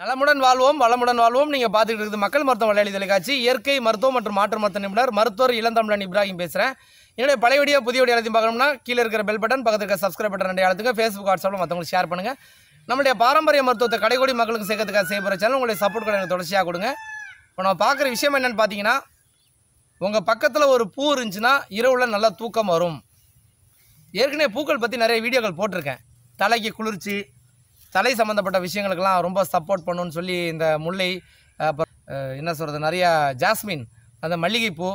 நலமுடன் வாழ்வோம் வளமுடன் வாழ்வோம். நீங்கள் பார்த்துக்கிட்டு இருக்குது மக்கள் மருத்துவ மலையாளி தொலைக்காட்சி. இயற்கை மருத்துவம் மற்றும் மாற்று மருத்துவ நிபுணர் மருத்துவர் இளந்தமிழன் இப்ராஹிம் பேசுகிறேன் என்னுடைய பழைய வீடியோ புதிய வீடியோ எல்லாத்தையும் பார்க்கணும்னா கீழே இருக்கிற பெல் பட்டன் பக்கத்தில் இருக்கிற சப்ஸ்கிரைப் பட்டன் ரெண்டு அழுத்துங்க. ஃபேஸ்புக் வாட்ஸ்அப்பில் மற்றவங்களுக்கு ஷேர் பண்ணுங்கள் நம்மளுடைய பாரம்பரிய மருத்துவத்தை கடைகோடி மக்களுக்கு சேர்க்கறதுக்காக செய்யப்படுற சேனல் உங்களுடைய சப்போர்ட் கூட எனக்கு தொடர்ச்சியாக கொடுங்க. இப்போ நம்ம பார்க்குற விஷயம் என்னென்னு பார்த்தீங்கன்னா உங்கள் பக்கத்தில் ஒரு பூ இருந்துச்சுன்னா இரவில் நல்லா தூக்கம் வரும். ஏற்கனவே பூக்கள் பற்றி நிறைய வீடியோக்கள் போட்டிருக்கேன். தலைக்கு குளிர்ச்சி தலை சம்மந்தப்பட்ட விஷயங்களுக்கெல்லாம் ரொம்ப சப்போர்ட் பண்ணுன்னு சொல்லி இந்த முல்லை அப்புறம் என்ன சொல்கிறது நிறையா ஜாஸ்மின் அந்த மல்லிகைப்பூ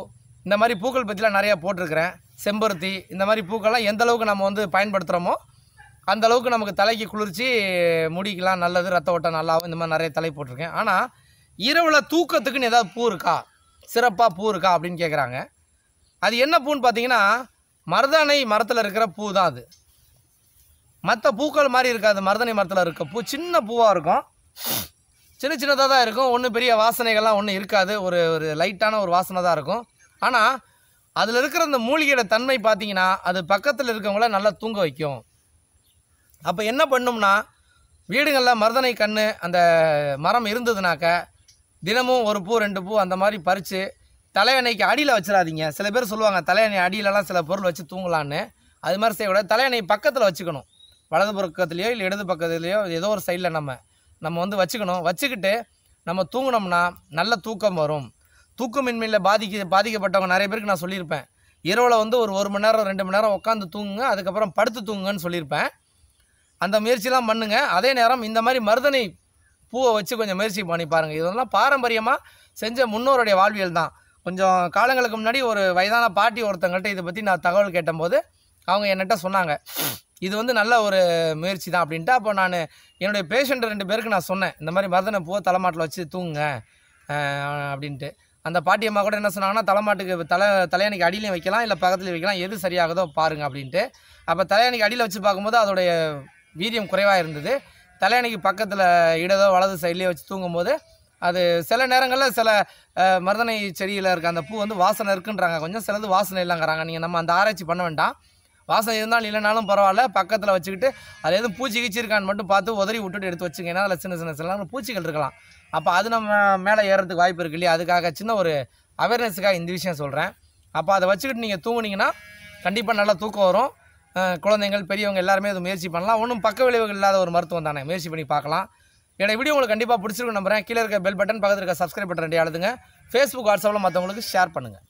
இந்த மாதிரி பூக்கள் பற்றிலாம் நிறையா போட்டிருக்கிறேன். செம்பருத்தி இந்த மாதிரி பூக்கள்லாம் எந்த அளவுக்கு நம்ம வந்து பயன்படுத்துகிறோமோ அந்த அளவுக்கு நமக்கு தலைக்கு குளிர்ச்சி முடிக்கலாம் நல்லது ரத்த ஓட்டம் நல்லாவும் இந்த மாதிரி நிறைய தலை போட்டிருக்கேன். ஆனால் இரவில் தூக்கத்துக்குன்னு ஏதாவது பூ இருக்கா? சிறப்பாக பூ இருக்கா அப்படின்னு கேட்குறாங்க அது என்ன பூன்னு பார்த்தீங்கன்னா மருதாணை மரத்தில் இருக்கிற பூ தான் அது. மற்ற பூக்கள் மாதிரி இருக்காது. மருதனை மரத்தில் இருக்க பூ சின்ன பூவாக இருக்கும். சின்ன சின்னதாக தான் இருக்கும். ஒன்றும் பெரிய வாசனைகள்லாம் ஒன்றும் இருக்காது. ஒரு ஒரு லைட்டான ஒரு வாசனை தான் இருக்கும். ஆனால் அதில் இருக்கிற அந்த மூலிகையோட தன்மை பார்த்தீங்கன்னா அது பக்கத்தில் இருக்கவங்கள நல்லா தூங்க வைக்கும். அப்போ என்ன பண்ணும்னா வீடுகளில் மருதனை கண் அந்த மரம் இருந்ததுனாக்க தினமும் ஒரு பூ ரெண்டு பூ அந்த மாதிரி பறித்து தலையணைக்கு அடியில் வச்சிடாதீங்க. சில பேர் சொல்லுவாங்க தலையணை அடியிலலாம் சில பொருள் வச்சு தூங்கலான்னு. அது மாதிரி செய்யக்கூடாது. தலையணை பக்கத்தில் வச்சுக்கணும். வலது பக்கத்துலேயோ இல்லை இடது பக்கத்துலேயோ ஏதோ ஒரு சைடில் நம்ம நம்ம வந்து வச்சுக்கணும். வச்சுக்கிட்டு நம்ம தூங்கினோம்னா நல்ல தூக்கம் வரும். தூக்கமின்மையில் பாதிக்க பாதிக்கப்பட்டவங்க நிறைய பேருக்கு நான் சொல்லியிருப்பேன். இரவில் வந்து ஒரு ஒரு மணி நேரம் ரெண்டு மணி நேரம் உட்காந்து தூங்குங்க அதுக்கப்புறம் படுத்து தூங்குங்கன்னு சொல்லியிருப்பேன். அந்த முயற்சிலாம் பண்ணுங்கள் அதே நேரம் இந்த மாதிரி மருதனை பூவை வச்சு கொஞ்சம் முயற்சி பண்ணி பாருங்கள் இதெல்லாம் பாரம்பரியமாக செஞ்ச முன்னோருடைய வாழ்வியல் தான். கொஞ்சம் காலங்களுக்கு முன்னாடி ஒரு வயதான பாட்டி ஒருத்தங்கள்ட்ட இதை பற்றி நான் தகவல் கேட்டபோது அவங்க என்கிட்ட சொன்னாங்க. இது வந்து நல்ல ஒரு முயற்சி தான் அப்படின்ட்டு அப்போ நான் என்னுடைய பேஷண்ட் ரெண்டு பேருக்கு நான் சொன்னேன் இந்த மாதிரி மருதனை பூவை தலைமாட்டில் வச்சு தூங்குங்க அப்படின்ட்டு. அந்த பாட்டி அம்மா கூட என்ன சொன்னாங்கன்னா தலைமாட்டுக்கு தலை தலையணைக்கு அடியிலையும் வைக்கலாம் இல்லை பக்கத்துலையும் வைக்கலாம் எது சரியாகுதோ பாருங்கள் அப்படின்ட்டு. அப்போ தலையணைக்கு அடியில் வச்சு பார்க்கும்போது அதோடைய வீரியம் குறைவாக இருந்தது. தலையணைக்கு பக்கத்தில் இடதோ வலது சைட்லேயே வச்சு தூங்கும்போது அது சில நேரங்களில் சில மருதனை செடியில் இருக்க அந்த பூ வந்து வாசனை இருக்குன்றாங்க. கொஞ்சம் சிலது வாசனை இல்லைங்கிறாங்க. நீங்கள் நம்ம அந்த ஆராய்ச்சி பண்ண வேண்டாம். வாசம் இருந்தாலும் இல்லைனாலும் பரவாயில்ல. பக்கத்தில் வச்சுக்கிட்டு அது எதுவும் பூச்சி கீச்சி இருக்கான்னு மட்டும் பார்த்து உதறி விட்டுட்டு எடுத்து வச்சுங்க. ஏன்னா அதில் சின்ன சின்ன சில பூச்சிகள் இருக்கலாம். அப்போ அது நம்ம மேலே ஏறதுக்கு வாய்ப்பு இருக்கு இல்லையா? அதுக்காக சின்ன ஒரு அவேர்னஸுக்காக இந்த விஷயம் சொல்கிறேன் அப்போ அதை வச்சுக்கிட்டு நீங்கள் தூங்குனீங்கன்னா கண்டிப்பாக நல்லா தூக்கம் வரும். குழந்தைங்கள் பெரியவங்க எல்லாருமே அது முயற்சி பண்ணலாம். ஒன்றும் பக்க விளைவுகள் இல்லாத ஒரு மருத்துவம் தானே? முயற்சி பண்ணி பார்க்கலாம். என்னோட வீடியோ உங்களுக்கு கண்டிப்பாக பிடிச்சிருக்கு நம்புறேன். கீழே இருக்க பெல் பட்டன் பக்கத்தில் இருக்க சப்ஸ்கிரைப் பட்டன் ரெண்டு எழுதுங்க ஃபேஸ்புக் வாட்ஸ்அப்பில் மற்றவங்களுக்கு ஷேர் பண்ணுங்கள்